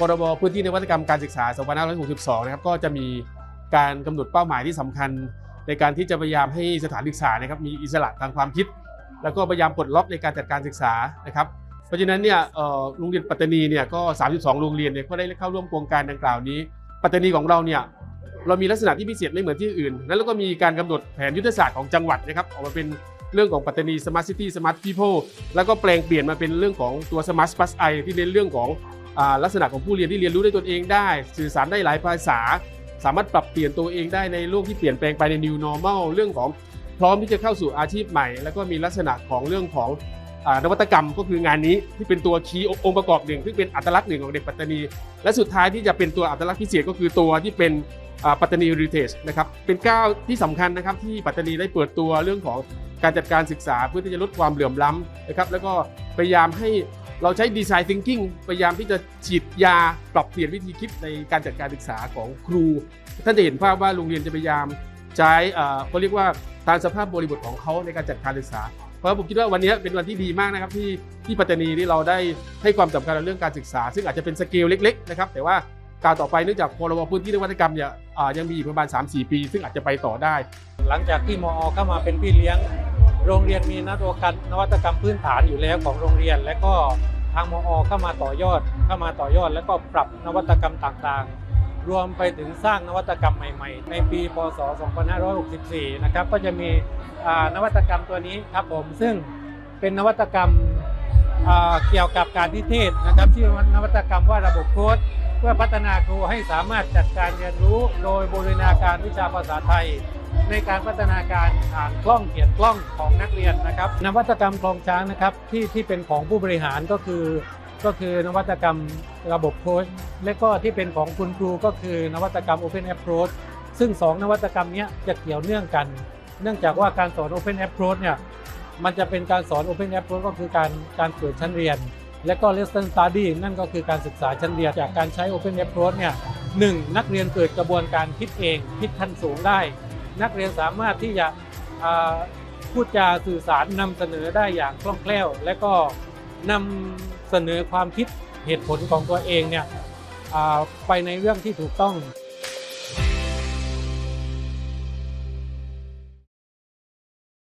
พรบพื้นที่นวัตกรรมการศึกษา 2562 นะครับก็จะมีการกำหนดเป้าหมายที่สำคัญ ในการที่จะพยายามให้สถานศึกษานะครับมีอิสระทางความคิด แล้วก็พยายามปลดล็อกในการจัดการศึกษานะครับเพราะฉะนั้นเนี่ยโรงเรียนปัตตานีเนี่ยก็ 32 โรงเรียนเนี่ยก็ได้เข้าร่วมโครงการดังกล่าวนี้ ปัตตานีของเราเนี่ยเรามีลักษณะที่พิเศษไม่เหมือนที่อื่น แล้วก็มีการกำหนดแผนยุทธศาสตร์ของจังหวัดนะครับออกมาเป็นเรื่องของปัตตานี Smart City Smart People แล้วก็แปลงเปลี่ยนมาเป็นเรื่องของตัว Smart Plus I ที่เน้นเรื่องของ ลักษณะของผู้เรียนที่เรียนรู้ได้ตนเองได้ สื่อสารได้หลายภาษา สามารถปรับเปลี่ยนตัวเองได้ในโลกที่เปลี่ยนแปลงไปใน New Normal เรื่องของพร้อมที่จะเข้าสู่อาชีพใหม่ แล้วก็มีลักษณะของเรื่องของอนวัตกรรมก็คืองานนี้ที่เป็นตัวคีย์องค์ประกอบหนึ่งที่เป็นอัตลักษณ์หนึ่งของเด็กปัตตานี และสุดท้ายที่จะเป็นตัวอัตลักษณ์พิเศษก็คือตัวที่เป็นปัตตานีรีเทชนะครับเป็นก้าวที่สำคัญนะครับที่ปัตตานีได้เปิดตัวเรื่องของการจัดการศึกษาเพื่อที่จะลดความเหลื่อมล้ำนะครับแล้วก็พยายามให้ เราใช้ดีไซน์ thinking พยายามที่จะฉีดยาปรับเปลี่ยนวิธีคิดในการจัดการศึกษาของครู ท่านจะเห็นภาพว่าโรงเรียนจะพยายามใช้เอ่อเขาเรียกว่าตามสภาพบริบทของเขาในการจัดการศึกษา เพราะผมคิดว่าวันนี้เป็นวันที่ดีมากนะครับที่ที่ปัตตานีที่เราได้ให้ความสำคัญในเรื่องการศึกษา ซึ่งอาจจะเป็นสเกลเล็กๆนะครับแต่ว่าการต่อไปเนื่องจากพรบพื้นที่นวัตกรรมเนี่ยอ่ายังมีอีกประมาณ 3-4 ปี ซึ่งอาจจะไปต่อได้ หลังจากที่มอเข้ามาเป็นพี่เลี้ยง โรงเรียนมีนวัตกรรมนวัตกรรมพื้นฐานอยู่แล้วของโรงเรียน และก็ทางมอเข้ามาต่อยอดเข้ามาต่อยอด แล้วก็ปรับนวัตกรรมต่างๆ รวมไปถึงสร้างนวัตกรรมใหม่ ๆ ในปี พศ 2564 นะครับ ก็จะมีนวัตกรรมตัวนี้ครับผม ซึ่งเป็นนวัตกรรมเกี่ยวกับการพิเทศนะครับชื่อนวัตกรรมว่าระบบโค้ดเพื่อพัฒนาครูให้สามารถจัดการเรียนรู้ โดยบูรณาการวิชาภาษาไทย ในการพัฒนาการอ่านกล้องเขียนกล้องของนักเรียนนะครับ นวัตกรรมกลองช้างนะครับที่ที่เป็นของผู้บริหารก็คือ ก็คือนวัตกรรมระบบโค้ชและก็ที่เป็นของคุณครูก็คือนวัตกรรม Open Approach ซึ่ง 2 นวัตกรรมนี้จะเกี่ยวเนื่องกัน เนื่องจากว่าการสอน Open Approach เนี่ยมันจะเป็นการสอน Open Approach ก็คือการการเปิดชั้นเรียน และก็ Lesson Study นั่นก็คือการศึกษาชั้นเรียนจากการใช้ Open Approach เนี่ยหนึ่งนักเรียนเกิดกระบวนการคิดเองคิดขั้นสูงได้ นักเรียนสามารถที่จะพูดจาสื่อสารนำเสนอได้อย่างคล่องแคล่ว และก็นำเสนอความคิดเหตุผลของตัวเองเนี่ยไปในเรื่องที่ถูกต้อง